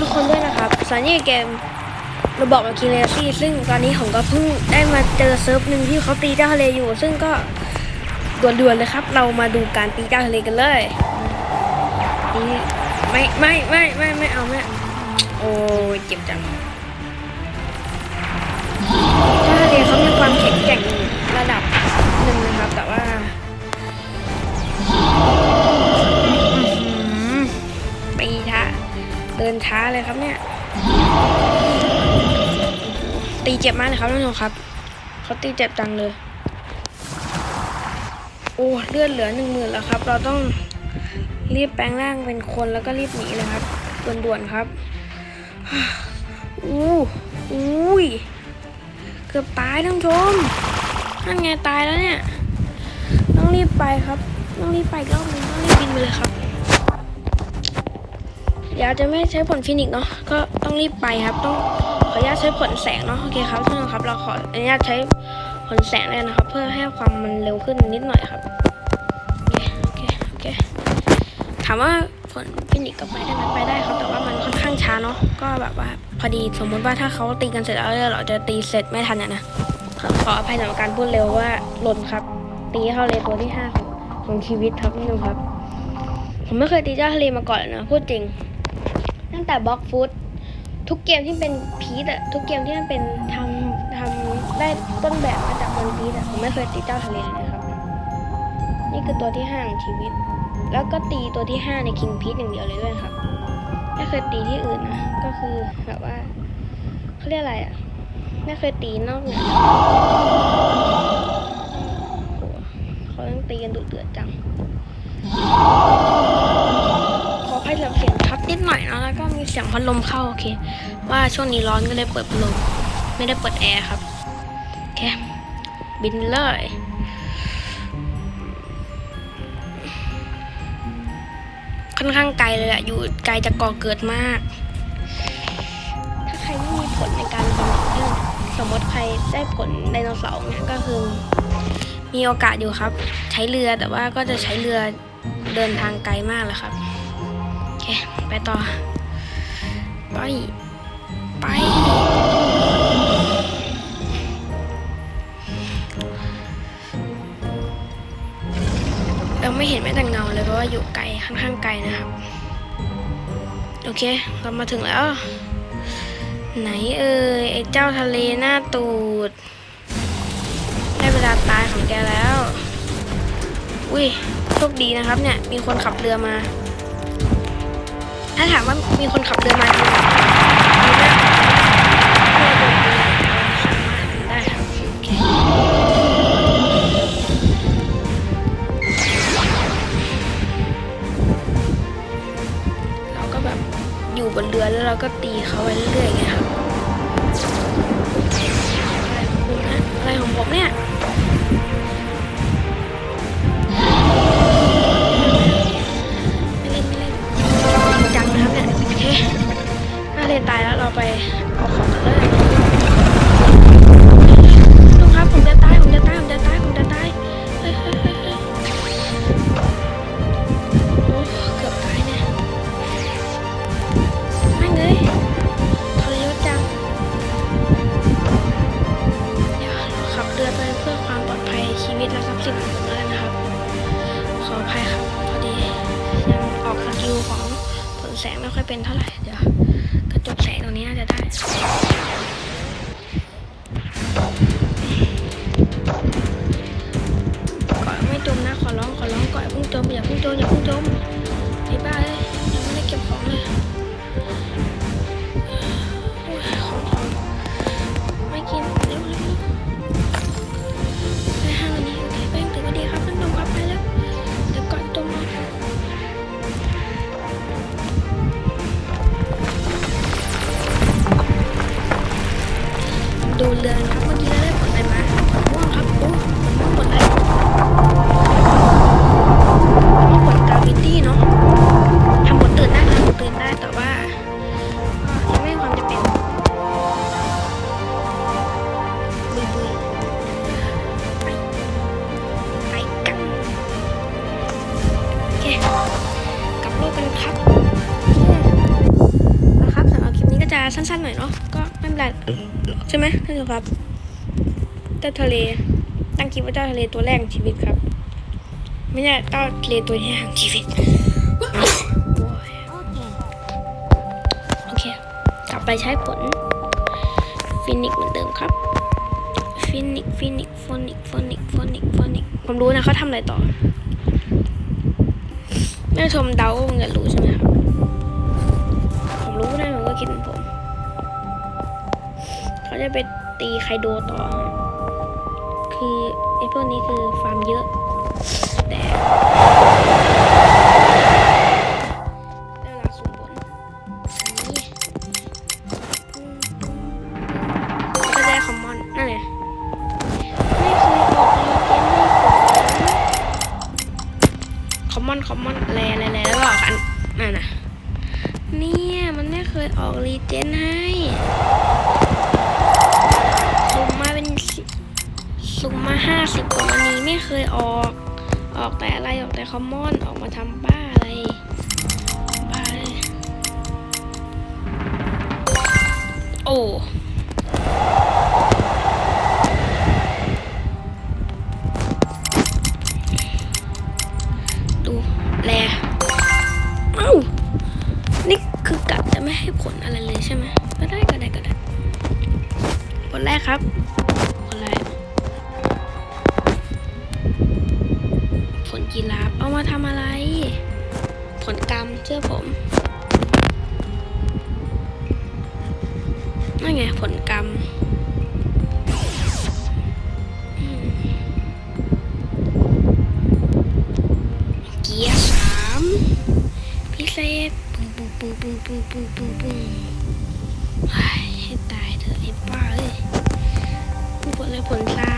ทุกคนด้วยนะครับสอนนี่เกมเราบอกกับคีเลซี่ซึ่งตอนนี้ผมก็เพิ่งได้มาเจอเซิร์ฟหนึ่งที่เขาตีเจ้าทะเลอยู่ ซึ่งก็ด่วนๆเลยครับ เรามาดูการตีเจ้าทะเลกันเลยตีไม่ไม่ไม่ไม่ไม่เอาไม่เอาโอ้ยเจ็บจังเจ้าทะเลเขามีความแข็งแกร่งระดับ ช้าเลยครับเนี่ย ตีเจ็บมากเลยครับท่านผู้ชมครับ เขาตีเจ็บจังเลย โอ้เลือดเหลือหนึ่งหมื่นแล้วครับ เราต้องรีบแปลงร่างเป็นคนแล้วก็รีบหนีเลยครับด่วนๆครับอู้อุ้ยเกือบตายท่านผู้ชมนั่นไงตายแล้วเนี่ย ต้องรีบไปครับ ต้องรีบไปกรอบนึงต้องรีบบินไปเลยครับ ดี๋ยวจะไม่ใช้ผลฟินิกเนาะก็ต้องรีบไปครับ ต้องขออนุญาตใช้ผลแสงเนาะโอเคครับท่านครับ เราขออนุญาตใช้ผลแสงเลยนะครับ เพื่อให้ความมันเร็วขึ้นนิดหน่อยครับโอเคโอเคโอเคถามว่าผลฟินิกก็ไปได้ไหมไปได้ครับ แต่ว่ามันค่อนข้างช้าเนาะก็แบบว่าพอดีสมมติว่าถ้าเขาตีกันเสร็จแล้วเราจะตีเสร็จไม่ทันอะนะขอขออภัยสำหรับการพูดเร็วว่าหล่นครับ ตีเข้าเลยตัวที่ห้าของของชีวิตครับนผู้ชมครับ ผมไม่เคยตีเจ้าทะเลมาก่อนเลยนะพูดจริง ตั้งแต่บล็อกฟุตทุกเกมที่เป็นพีทอะทุกเกมที่มันเป็นทำทำได้ต้นแบบมาจากบนพีทอะผมไม่เคยตีเจ้าทะเลเลยนะครับ นี่คือตัวที่ห้าของชีวิต แล้วก็ตีตัวที่ห้าในคิงพีทอย่างเดียวเลยด้วยครับไม่เคยตีที่อื่นนะก็คือแบบว่าเขาเรียกอะไรอะไม่เคยตีนอกเหนือโอ้โหเขาต้องตีกันดุเดือดจัง ขอให้รับเสียงทับนิดหน่อยนะแล้วก็มีเสียง พัดลมเข้าโอเค ว่าช่วงนี้ร้อนก็เลยเปิดพัดลม ไม่ได้เปิดแอร์ครับ โอเค บินเลยค่อนข้างไกลเลยอะอยู่ไกลจากก่อเกิดมาก ถ้าใครไม่มีผลในการบินสมมติใครได้ผลไดโนเสาร์เนี่ยก็คือมีโอกาสอยู่ครับ ใช้เรือแต่ว่าก็จะใช้เรือเดินทางไกลมากเลยครับ โอเค ไปต่อ ไป ไป เราไม่เห็นแม้แต่เงาเลยเพราะว่าอยู่ไกลค่อนข้างไกลนะครับ โอเค เรามาถึงแล้ว ไหนเอ่ยไอ้เจ้าทะเลหน้าตูด ได้เวลาตายของแกแล้ว อุ้ยโชคดีนะครับเนี่ย มีคนขับเรือมา ถ้าถามว่ามีคนขับเรือมาจริง อยู่บนเรือแล้วเราก็ตีเขาไปเรื่อยๆไงครับอะไรของคุณฮะอะไรของผมเนี่ย แสงไม่ค่อยเป็นเท่าไหร่เดี๋ยวกระจกแสงตรงนี้น่าจะได้ก่อนไม่จมนะขอร้องขอร้องก่อนอย่าเพิ่งจมอย่าพิ่งจมอย่าพิ่งจมไอ้บ้าเลยยังไม่ได้เก็บของเลยของของไม่กินเร็ว สั้นๆหน่อยเนาะก็ไม่เป็นไรใช่ไหมท่านผู้ชมครับเจ้าทะเลตั้งคิดว่าเจ้าทะเลตัวแรกของชีวิตครับ ไม่ใช่เจ้าทะเลตัวแรกของชีวิตโอ้ยโอเคกลับไปใช้ผลฟินิกเหมือนเดิมครับฟินิกฟินิกฟอนิกฟอนิกฟอนิกฟอนิกผมรู้นะเขาทำอะไรต่อแม่ชมเดาคงจะรู้ใช่ไหมครับ ผมรู้นะผมก็คิดเหมือนผม เขาจะไปตีไคโดต่อ คือไอ้พวกนี้คือฟาร์มเยอะ แต่ได้เวลาสุ่มผลนี่ก็ได้คอมมอน นั่นไงไม่เคยออกรีเจนให้ผมคอมมอน คอมมอนแลแลแลแล้วก็ออกอันนั่นน่ะเนี่ยมันไม่เคยออกรีเจนให้ เคยออก ออกแต่อะไรออกแต่คอมมอนออกมาทำบ้าอะไรบ้าเลยโอ้ดูแลเอ้านี่คือกะจะไม่ให้ผลอะไรเลยใช่ไหมก็ได้ก็ได้ก็ได้ผลแรกครับผลแรก ผลกีฬาฟเอามาทำอะไร ผลกรรมเชื่อผมนั่นไงผลกรรมเกียร์สามพิเศษปุ้งปุ้งปุ้งปุ้งปุ้งปุ้งปุ้งปุ้งให้ตายเถอะไอ้ป้าเอ้ยผลเลยผลซ้